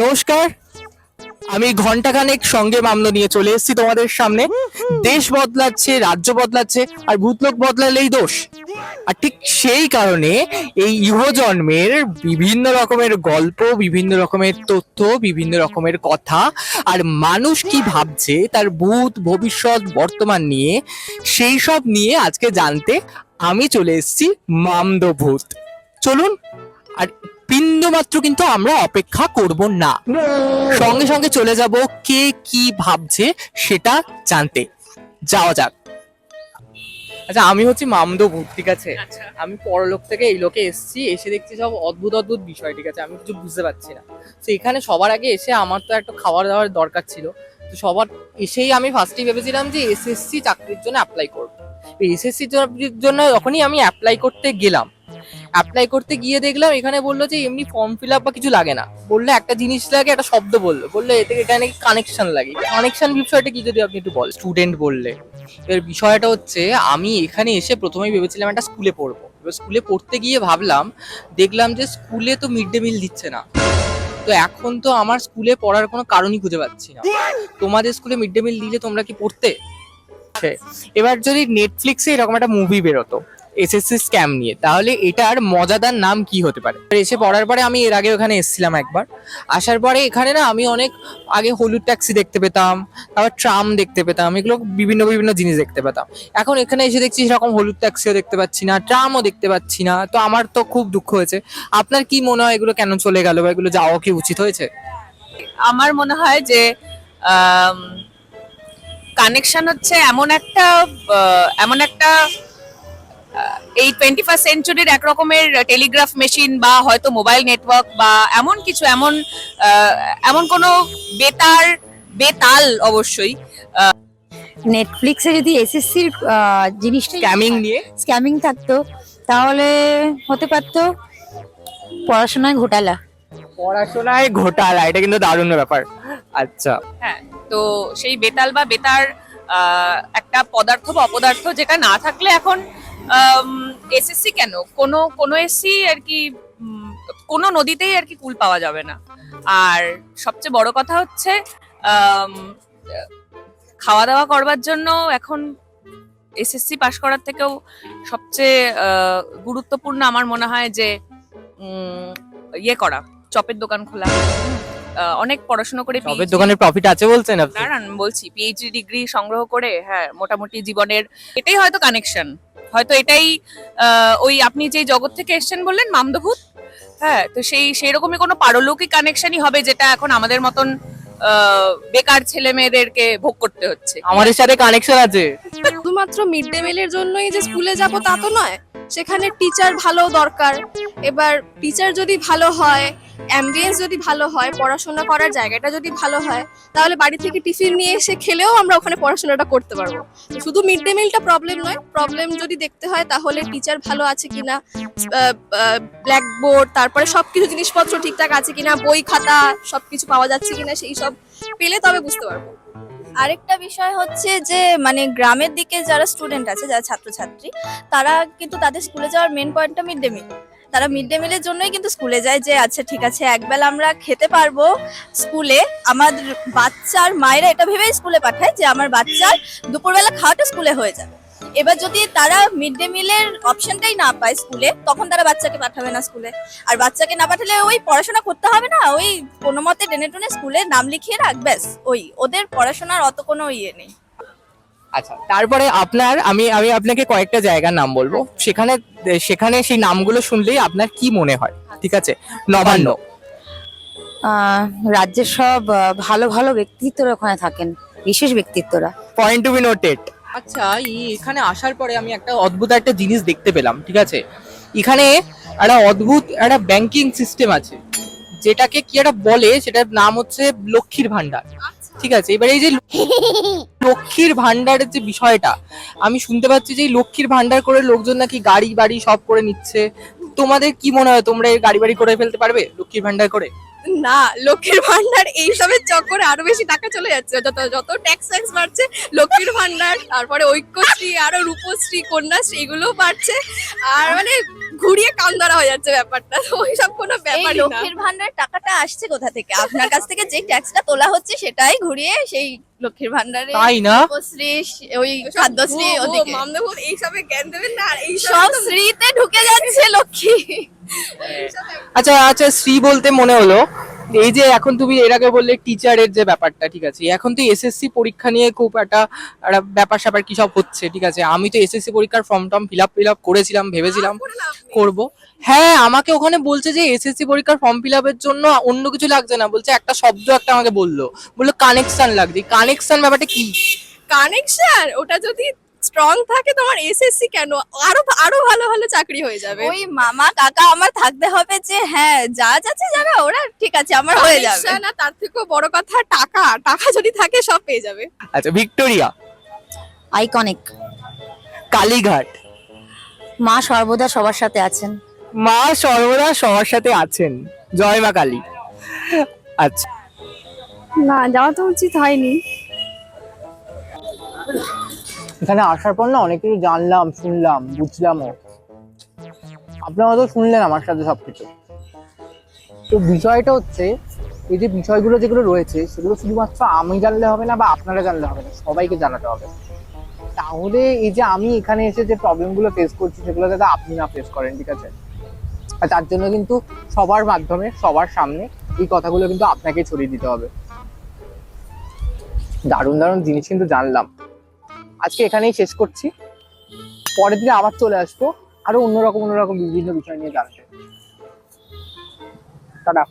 নমস্কার। আমি ঘন্টাখানেক সঙ্গে মামলা নিয়ে চলে এসেছি তোমাদের সামনে। দেশ বদলাচ্ছে, রাজ্য বদলাচ্ছে, আর ভূতলোক বদলালেই দোষ। আর ঠিক সেই কারণে এই ইহজন্মের বিভিন্ন রকমের গল্প, বিভিন্ন রকমের তথ্য, বিভিন্ন রকমের কথা, আর মানুষ কি ভাবছে, তার ভূত, ভবিষ্যৎ, বর্তমান নিয়ে, সেই সব নিয়ে আজকে জানতে আমি চলে এসেছি মামদ ভূত চলুন, আর বিন্দু মাত্র কিন্তু আমরা অপেক্ষা করব না। সঙ্গে সঙ্গে চলে যাব কে কি ভাবছে সেটা জানতে। যাওয়া যাক। আচ্ছা আমি হচ্ছি মামদো ভূত ঠিক আছে? আচ্ছা। আমি পরলোক থেকে এই লোকে এসেছি এসে দেখছি সব অদ্ভুত অদ্ভুত বিষয় ঠিক আছে? আমি কিছু বুঝতে পারছি না। তো এখানে সবার আগে এসে আমার তো একটা খাবার দাবার দরকার ছিল। তো সবার এসেই আমি ফার্স্টেই ভেবেছিলাম যে এসএসসি চাকরির জন্য অ্যাপ্লাই করব। এসএসসি জন্য যখনই আমি অ্যাপ্লাই করতে গেলাম অ্যাপ্লাই করতে গিয়ে দেখলাম, এখানে বলল যে এমনি ফর্ম ফিল আপ বা কিছু লাগে না। বলল একটা জিনিস লাগে, একটা শব্দ বলল। বলল এতে এখানে কানেকশন লাগে। কানেকশন বিষয়টা কি যদি আপনি একটু বল স্টুডেন্ট বললে। এর বিষয়টা হচ্ছে, আমি এখানে এসে প্রথমেই ভেবেছিলাম একটা স্কুলে পড়ব। এবার স্কুলে পড়তে গিয়ে ভাবলাম, দেখলাম যে স্কুলে তো মিড ডে মিল দিচ্ছে না। তো এখন তো আমার স্কুলে পড়ার কোনো কারণই খুঁজে পাচ্ছি না। তোমাদের স্কুলে মিড ডে মিল দিলে তোমরা কি পড়তে? এবার যদি নেটফ্লিক্সে এরকম একটা মুভি বেরোতো এসএসসি স্ক্যাম নিয়ে। তাহলে এটার মজাদার নাম কি হতে পারে? এসে পড়ার পরে আমি এর আগে ওখানে এসেছিলাম একবার। আসার পরে এখানে না আমি অনেক আগে হলুদ ট্যাক্সি দেখতে পেতাম, তারপর ট্রাম দেখতে পেতাম, এগুলো বিভিন্ন বিভিন্ন জিনিস দেখতে পেতাম। এখন এখানে এসে দেখছি সেরকম হলুদ ট্যাক্সিও দেখতে পাচ্ছি না ট্রামও দেখতে পাচ্ছি না। তো আমার তো খুব দুঃখ হয়েছে। আপনার কি মনে হয় এগুলো কেন চলে গেল বা এগুলো যাওয়া কি উচিত হয়েছে? আমার মনে হয় যে কানেকশন হচ্ছে এমন একটা এমন একটা এই টোয়েন্টি ফার্স্ট সেঞ্চুরির এক রকমের টেলিগ্রাফ মেশিন বা হয়তো মোবাইল নেটওয়ার্ক বা এমন কিছু এমন এমন কোনো বেতার বেতাল অবশ্যই নেটফ্লিক্সে যদি এসএসসির জিনিসটা স্ক্যামিং নিয়ে? স্ক্যামিং থাকতো তাহলে হতে পারতো পড়াশোনায় ঘোটালা। পড়াশোনায় ঘোটালা এটা কিন্তু দারুণ ব্যাপার। আচ্ছা। হ্যাঁ তো সেই বেতাল বা বেতার একটা পদার্থ বা অপদার্থ যেটা না থাকলে এখন এসএসসি কেন? কোনো কোনো এসসি আর কি কোনো নদীতেই আর কি কুল পাওয়া যাবে না। আর সবচেয়ে বড় কথা হচ্ছে খাওয়া দাওয়া করবার জন্য এখন এসএসসি পাশ করার থেকেও সবচেয়ে গুরুত্বপূর্ণ আমার মনে হয় যে ইয়ে করা চপের দোকান খোলা। অনেক পড়াশোনা করে চপের দোকানের প্রফিট আছে বলছেন আপনি? দাঁড়ান বলছি পিএইচডি ডিগ্রি সংগ্রহ করে হ্যাঁ মোটামুটি জীবনের এটাই হয়তো কানেকশন হয়তো এটাই আহ, ওই আপনি যে জগৎ থেকে এসেছেন বললেন মামদভূত হ্যাঁ তো সেই সেই রকমই কোনো পারলৌকিক কানেকশনই হবে যেটা এখন আমাদের মতন আহ, বেকার ছেলে মেয়েদেরকে ভোগ করতে হচ্ছে। আমাদের সাথে কানেকশন আছে। শুধুমাত্র মিড ডে মিলের জন্যই যে স্কুলে যাব তা তো নয় সেখানে টিচার ভালো দরকার। এবার টিচার যদি ভালো হয় অ্যাম্বিয়েন্স যদি ভালো হয়, পড়াশোনা করার জায়গাটা যদি ভালো হয়, তাহলে বাড়ি থেকে টিফিন নিয়ে এসে খেলেও আমরা ওখানে পড়াশোনাটা করতে পারব। শুধু মিড ডে মিলটা প্রবলেম নয় প্রবলেম যদি দেখতে হয়, তাহলে টিচার ভালো আছে কিনা ব্ল্যাকবোর্ড তারপরে সবকিছু জিনিসপত্র ঠিকঠাক আছে কিনা, বই খাতা, সবকিছু পাওয়া যাচ্ছে কিনা, সেই সব পেলে তবে বুঝতে পারব। আরেকটা বিষয় হচ্ছে যে মানে গ্রামের দিকে যারা স্টুডেন্ট আছে, যারা ছাত্রছাত্রী, তারা কিন্তু তাদের স্কুলে যাওয়ার মেন পয়েন্টটা মিড ডে মিল তারা মিড ডে মিলের জন্যই কিন্তু স্কুলে যায় যে আচ্ছা ঠিক আছে, একবেলা আমরা খেতে পারব স্কুলে আমার বাচ্চার মায়েরা এটা ভেবেই স্কুলে পাঠায় যে, আমার বাচ্চার দুপুরবেলা খাওয়াটা স্কুলে হয়ে যাবে। এবার যদি তারা মিড ডে মিলের অপশনটাই না পায় স্কুলে তখন তারা বাচ্চাকে পাঠাবে না স্কুলে আর বাচ্চাকে না পাঠালে ওই পড়াশোনা করতে হবে না, ওই কোনো মতে টেনে টুনে স্কুলে নাম লিখিয়ে রাখ, ব্যাস, ওই। ওদের পড়াশোনার অত কোনো ইয়ে নেই। আচ্ছা তারপরে আপনার আমি আমি আপনাকে কয়েকটা জায়গার নাম বলব। সেখানে সেখানে সেই নামগুলো শুনলেই আপনার কি মনে হয়? ঠিক আছে নবান্ন। রাজ্যের সব ভালো ভালো ব্যক্তিত্বরা ওখানে থাকেন বিশেষ ব্যক্তিত্বরা। পয়েন্ট টু বি নোটেড আচ্ছা এই এখানে আসার পরে আমি একটা অদ্ভুত একটা জিনিস দেখতে পেলাম ঠিক আছে? এখানে একটা অদ্ভুত একটা ব্যাংকিং সিস্টেম আছে যেটাকে কি একটা বলে সেটার নাম হচ্ছে লক্ষ্মীর ভান্ডার ঠিক আছে? এবারে এই যে লক্ষ্মীর ভান্ডারের যে বিষয়টা, আমি শুনতে পাচ্ছি যে লক্ষ্মীর ভান্ডার করে লোকজন নাকি গাড়ি বাড়ি সব করে নিচ্ছে। তোমাদের কি মনে হয়, তোমরা এই গাড়ি বাড়ি করে ফেলতে পারবে লক্ষ্মীর ভান্ডার করে? না, লক্ষ্মীর ভান্ডার এইসবের চক্করে আরও বেশি টাকা চলে যাচ্ছে। যত যত ট্যাক্স ট্যাক্স বাড়ছে, লক্ষ্মীর ভান্ডার তারপরে ঐক্যশ্রী, আরও রূপশ্রী, কন্যাশ্রী, এগুলোও বাড়ছে। আর মানে ঘুরিয়ে কান ধরা হয়ে যাচ্ছে ব্যাপারটা। ওইসব কোনো ব্যাপার লক্ষ্মীর ভান্ডার টাকাটা আসছে কোথা থেকে? আপনার কাছ থেকে যে ট্যাক্সটা তোলা হচ্ছে সেটাই ঘুরিয়ে সেই লক্ষ্মীর ভান্ডারে তাই না? শ্রী ওই খাদ্যশ্রী ওদিকে। মামদেবুর এইসবে জ্ঞান দেবেন না আর এই সব শ্রীতে ঢুকে যাচ্ছে লক্ষ্মী। আচ্ছা আচ্ছা শ্রী বলতে মনে হলো এই যে এখন তুমি এর আগে বললে টিচারের যে ব্যাপারটা ঠিক আছে? এখন তো এসএসসি পরীক্ষা নিয়ে খুব একটা একটা ব্যাপার স্যাপার কি সব হচ্ছে ঠিক আছে? আমি তো এসএসসি পরীক্ষার ফর্ম টর্ম ফিল আপ ফিল আপ করেছিলাম ভেবেছিলাম করব। হ্যাঁ আমাকে ওখানে বলছে যে এসএসসি পরীক্ষার ফর্ম ফিল আপের জন্য অন্য কিছু লাগছে না। বলছে একটা শব্দ একটা আমাকে বলল। বলল কানেকশন লাগছে কানেকশন ব্যাপারটা কি? কানেকশন ওটা যদি স্ট্রং থাকে তোমার এসএসসি কেন? আরও আরও ভালো ভালো চাকরি হয়ে যাবে। ওই মামা কাকা আমার থাকতে হবে যে হ্যাঁ যা যাচ্ছে যারা ওরা ঠিক আছে আমার হয়ে যাবে। না তার থেকেও বড় কথা টাকা। টাকা যদি থাকে সব পেয়ে যাবে। আচ্ছা ভিক্টোরিয়া। আইকনিক কালীঘাট। মা সর্বদা সবার সাথে আছেন। মা সর্বদা সবার সাথে আছেন। জয় মা কালী। আচ্ছা। না যাওয়া তো উচিত হয়নি। এখানে আসার পর না অনেক কিছু জানলাম, শুনলাম, বুঝলামও। আপনারা তো শুনলেন আমার সাথে সবকিছু। তো বিষয়টা হচ্ছে, এই যে বিষয়গুলো যেগুলো রয়েছে, সেগুলো শুধুমাত্র আমি জানলে হবে না বা আপনারা জানলে হবে না, সবাইকে জানাতে হবে। তাহলে এই যে আমি এখানে এসে যে প্রবলেমগুলো ফেস করছি সেগুলো যাতে আপনি না ফেস করেন, ঠিক আছে? আর তার জন্য কিন্তু সবার মাধ্যমে, সবার সামনে এই কথাগুলো কিন্তু আপনাকে ছড়িয়ে দিতে হবে। দারুণ দারুণ জিনিস কিন্তু জানলাম। আজকে এখানেই শেষ করছি। পরের দিনে আবার চলে আসব, আরও অন্যরকম অন্যরকম বিভিন্ন বিষয় নিয়ে জানতে। টাটা।